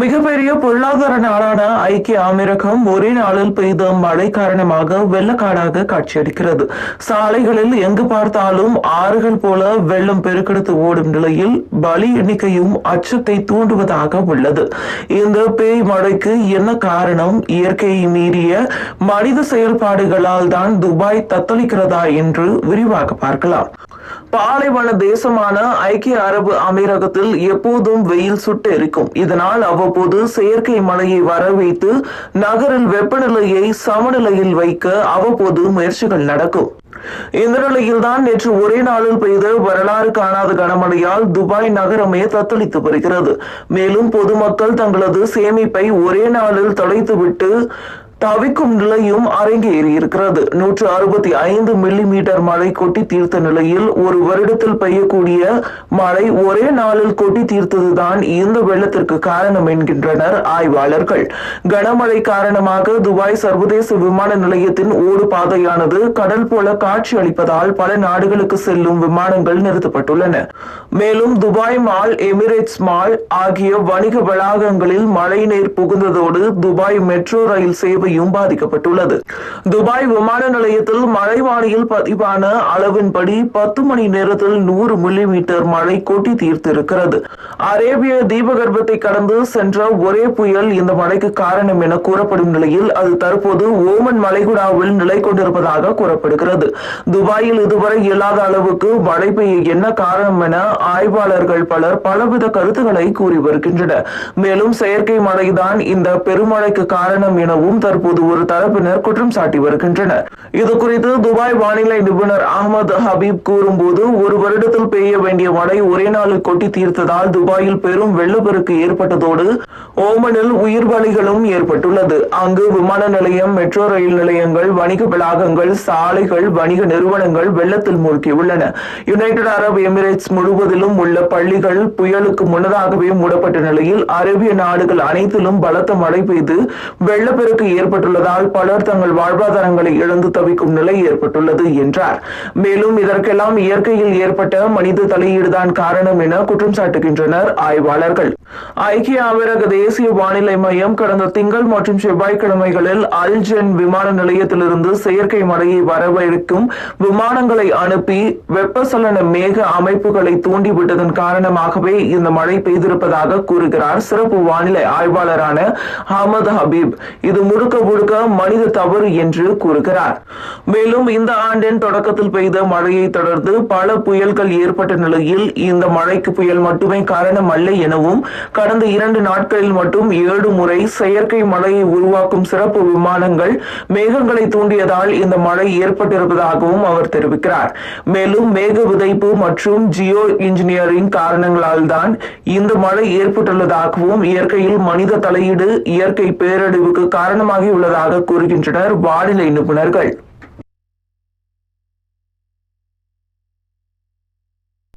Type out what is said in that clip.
மிகப்பெரிய பொருளாதார நாடான ஐக்கிய அமீரகம் ஒரே நாளில் பெய்த மழை காரணமாக வெள்ளக்காடாக காட்சியளிக்கிறது. சாலைகளில் எங்கு பார்த்தாலும் ஆறுகள் போல வெள்ளம் பெருக்கெடுத்து ஓடும் நிலையில் பலி எண்ணிக்கையும் அச்சத்தை தூண்டுவதாக உள்ளது. இந்த பேய் மழைக்கு என்ன காரணம்? இயற்கையை மீறிய மனித செயல்பாடுகளால் தான் துபாய் தத்தளிக்கிறதா என்று விரிவாக பார்க்கலாம். பாலைவன தேசமான ஐக்கிய அரபு அமீரகத்தில் எப்போதும் வெயில் சுட்டு எரிக்கும். இதனால் அவ்வப்போது செயற்கை மழையை வரவைத்து நகரில் வெப்பநிலையை சமநிலையில் வைக்க அவ்வப்போது முயற்சிகள் நடக்கும். இந்த நிலையில்தான் நேற்று ஒரே நாளில் பெய்த வரலாறு காணாத கனமழையால் துபாய் நகரமே தத்தளித்து வருகிறது. மேலும் பொதுமக்கள் தங்களது சேமிப்பை ஒரே நாளில் தொலைத்துவிட்டு தவிக்கும் நிலையும் அரங்கேறி இருக்கிறது. நூற்று அறுபத்தி ஐந்து மில்லி மீட்டர் மழை கொட்டி தீர்த்த நிலையில் ஒரு வருடத்தில் பெய்யக்கூடிய மழை ஒரே நாளில் கொட்டி தீர்த்ததுதான் இந்த வெள்ளத்திற்கு காரணம் என்கின்றனர் ஆய்வாளர்கள். கனமழை காரணமாக துபாய் சர்வதேச விமான நிலையத்தின் ஓடு பாதையானது கடல் போல காட்சி அளிப்பதால் பல நாடுகளுக்கு செல்லும் விமானங்கள் நிறுத்தப்பட்டுள்ளன. மேலும் துபாய் மால் எமிரேட்ஸ் மால் ஆகிய வணிக வளாகங்களில் மழைநீர் புகுந்ததோடு துபாய் மெட்ரோ ரயில் சேவை சேவையும் பாதிக்கப்பட்டுள்ளது துபாய் விமான நிலையத்தில் மழை வானியில் பதிவான அளவின்படி பத்து மணி நேரத்தில் நூறு மில்லி மீட்டர் மழை கொட்டி தீர்த்திருக்கிறது. அரேபிய தீபகற்பத்தை கடந்து சென்ற ஒரே புயல் இந்த மழைக்கு காரணம் என கூறப்படும் நிலையில் அது தற்போது ஓமன் மலைகுடாவில் நிலை கொண்டிருப்பதாக கூறப்படுகிறது. துபாயில் இதுவரை இல்லாத அளவுக்கு மழை பெய்ய என்ன காரணம் என ஆய்வாளர்கள் பலர் பலவித கருத்துக்களை கூறி வருகின்றனர். மேலும் செயற்கை மழைதான் இந்த பெருமழைக்கு காரணம் எனவும் தற்போது ஒரு தரப்பினர் குற்றம் சாட்டி வருகின்றனர். இது குறித்து துபாய் வானிலை நிபுணர் அகமது ஹபீப் கூறும்போது ஒரு வருடத்தில் பெய்ய வேண்டிய மழை ஒரே நாளில் கொட்டி தீர்த்ததால் துபாயில் பெரும் வெள்ளப்பெருக்கு ஏற்பட்டதோடு ஓமனில் உயிர் பலிகளும் ஏற்பட்டுள்ளது. அங்கு விமான நிலையம் மெட்ரோ ரயில் நிலையங்கள் வணிக வளாகங்கள் சாலைகள் வணிக நிறுவனங்கள் வெள்ளத்தில் மூழ்கியுள்ளன. யுனைடெட் அரபு எமிரேட்ஸ் முழுவதிலும் உள்ள பள்ளிகள் புயலுக்கு முன்னதாகவே மூடப்பட்ட நிலையில் அரேபிய நாடுகள் அனைத்திலும் பலத்த மழை பெய்து வெள்ளப்பெருக்கு ஏற்பட்டுள்ளதால் பலர் தங்கள் வாழ்வாதாரங்களை இழந்து தவிக்கும் நிலை ஏற்பட்டுள்ளது என்றார். மேலும் இதற்கெல்லாம் இயற்கையில் ஏற்பட்ட மனித தலையீடுதான் காரணம் என குற்றம் சாட்டுகின்றனர் ஆய்வாளர்கள். ஐக்கிய அமீரக தேசிய வானிலை மையம் கடந்த திங்கள் மற்றும் செவ்வாய்க்கிழமைகளில் அல்ஜென் விமான நிலையத்திலிருந்து செயற்கை மழையை வரவழைக்கும் விமானங்களை அனுப்பி வெப்பசலன மேக அமைப்புகளை தூண்டிவிட்டதன் காரணமாகவே இந்த மழை பெய்திருப்பதாக கூறுகிறார் சிறப்பு வானிலை ஆய்வாளரான அகமது ஹபீப். இது முழுக்க முழுக்க முழுக்க மனித தவறு என்று கூறுகிறார். மேலும் இந்த ஆண்டின் தொடக்கத்தில் பெய்த மழையை தொடர்ந்து பல புயல்கள் ஏற்பட்ட நிலையில் இந்த மழைக்கு புயல் மட்டுமே காரணம் அல்ல எனவும் கடந்த இரண்டு நாட்களில் மட்டும் ஏழு முறை செயற்கை மழையை உருவாக்கும் சிறப்பு விமானங்கள் மேகங்களை தூண்டியதால் இந்த மழை ஏற்பட்டிருப்பதாகவும் அவர் தெரிவிக்கிறார். மேலும் மேக விதைப்பு மற்றும் ஜியோ இன்ஜினியரிங் காரணங்களால் தான் இந்த மழை ஏற்பட்டுள்ளதாகவும் இயற்கையில் மனித தலையீடு இயற்கை பேரழிவுக்கு காரணமாக உள்ளதாக கூறுகின்றனர் வானிலை நிபுணர்கள்.